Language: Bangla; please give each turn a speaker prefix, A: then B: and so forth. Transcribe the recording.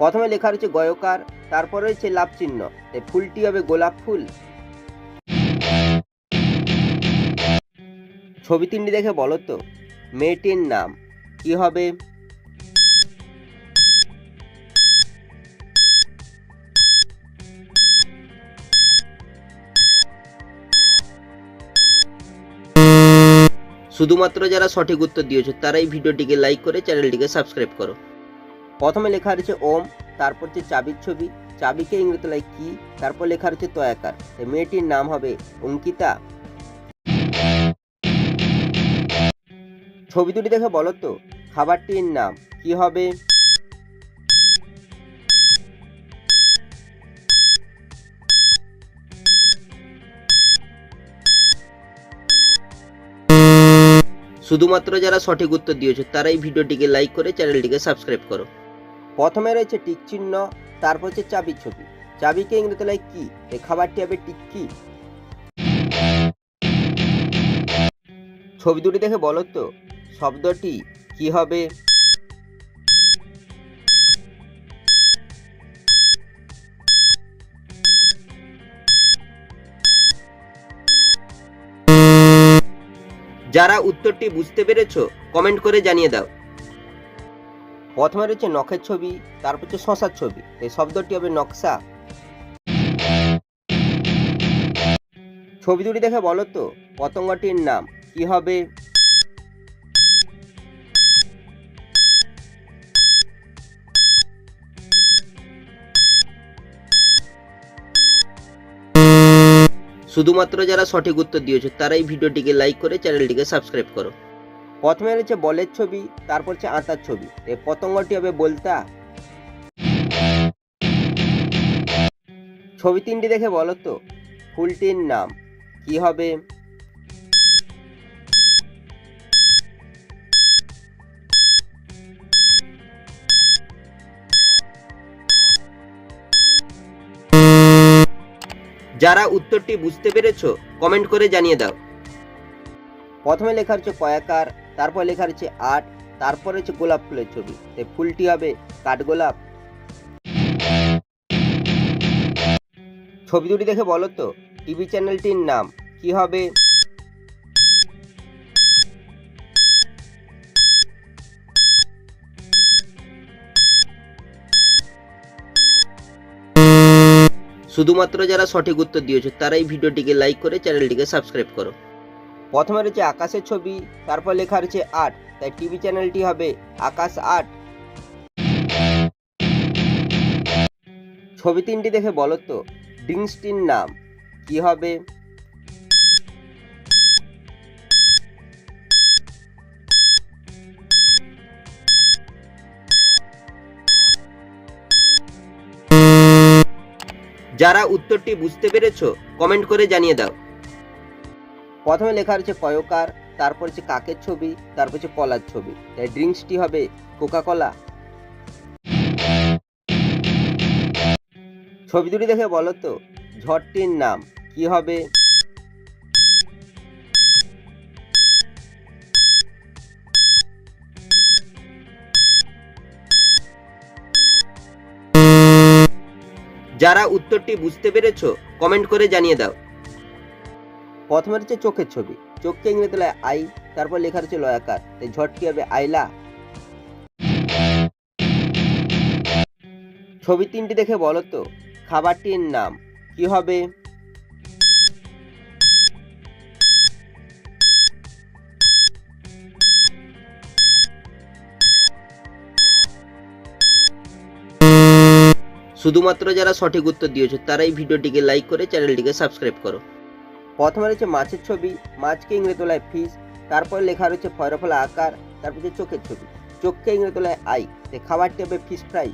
A: প্রথমে লেখা রয়েছে গয়কার, তারপর রয়েছে লাভ চিহ্ন তাই ফুলটি হবে গোলাপ ফুল। ছবি তিনটি দেখে বলো তো, মেয়েটির নাম কি হবে? শুধুমাত্র যারা সঠিক উত্তর দিয়েছ, তারাই ভিডিওটিকে লাইক করে চ্যানেলটিকে সাবস্ক্রাইব করো। প্রথমে লেখা রয়েছে ওম, তারপর হচ্ছে চাবির ছবি। চাবিকে ইংরেতলায় কি, তারপর লেখা রয়েছে তয়াকার। মেয়েটির নাম হবে অঙ্কিতা। ছবি দুটি দেখে বলো তো, খাবারটির নাম কি হবে? শুধুমাত্র যারা সঠিক উত্তর দিয়েছ, তারাই ভিডিওটিকে লাইক করে চ্যানেলটিকে সাবস্ক্রাইব করো। প্রথমে রয়েছে টিক চিহ্ন, তারপর হচ্ছে চাবির ছবি। চাবিকে ইংরেতলায় কি? এই খাবারটি হবে টিক্কি ছবি দুটি দেখে বলো তো, শব্দটি কি হবে? যারা উত্তরটি বুঝতে পেরেছ কমেন্ট করে জানিয়ে দাও। প্রথমে রয়েছে নখের ছবি, তারপর হচ্ছে শশার ছবি। এই শব্দটি হবে নকশা। ছবি দুটি দেখে বলো তো, পতঙ্গটির নাম কি হবে? শুধুমাত্র যারা সঠিক উত্তর দিয়েছ, তারাই ভিডিওটিকে লাইক করে চ্যানেলটিকে সাবস্ক্রাইব করো। প্রথমে রয়েছে বলের ছবি, তারপর হচ্ছে আতার ছবি। এই পতঙ্গটি হবে বলতা। ছবি তিনটি দেখে বলো তো, ফুলটির নাম কি হবে? যারা উত্তরটি বুঝতে পেরেছ কমেন্ট করে জানিয়ে দাও। প্রথমে লেখা হচ্ছে কয়াকার তারপর লেখা রয়েছে আট তারপর হচ্ছে গোলাপ ফুলের ছবি। এই ফুলটি হবে কাঠগোলাপ ছবি দুটি দেখে বলো তো, টিভি চ্যানেলটির নাম কি হবে? শুধুমাত্র যারা সঠিক উত্তর দিয়েছ, তারাই ভিডিওটিকে লাইক করে চ্যানেলটিকে সাবস্ক্রাইব করো। প্রথমে রয়েছে আকাশের ছবি, তারপর লেখা রয়েছে আট, তাই টিভি চ্যানেলটি হবে আকাশ আট। ছবি তিনটি দেখে বলো তো ড্রিঙ্কসটির নাম, কি হবে? যারা উত্তরটি বুঝতে পেরেছ কমেন্ট করে জানিয়ে দাও। প্রথমে লেখা রয়েছে কয়কার তারপর হচ্ছে কাকের ছবি, তারপর হচ্ছে কলার ছবি। তাই ড্রিঙ্কসটি হবে কোকা কলা ছবি দুটি দেখে বলো তো, ঝড়টির নাম কি হবে? যারা উত্তরটি বুঝতে পেরেছ কমেন্ট করে জানিয়ে দাও। প্রথমে হচ্ছে চোখের ছবি। চোখকে ইংরেজিতে আই, তারপর লেখা রয়েছে লয়াকার। তাই ঝটটি হবে? আইলা। ছবি তিনটি দেখে বলো তো, খাবারটির নাম কি হবে? শুধুমাত্র যারা সঠিক উত্তর দিয়েছ, তারাই ভিডিওটিকে লাইক করে চ্যানেলটিকে সাবস্ক্রাইব করো। প্রথমে রয়েছে মাছের ছবি, মাছকে ইংরে তোলায় ফিস তারপরে লেখা রয়েছে ফয়রফলা আকার তারপর হচ্ছে চোখের ছবি। চোখকে ইংরে তোলায় আই খাবারটি হবে ফিস ফ্রাই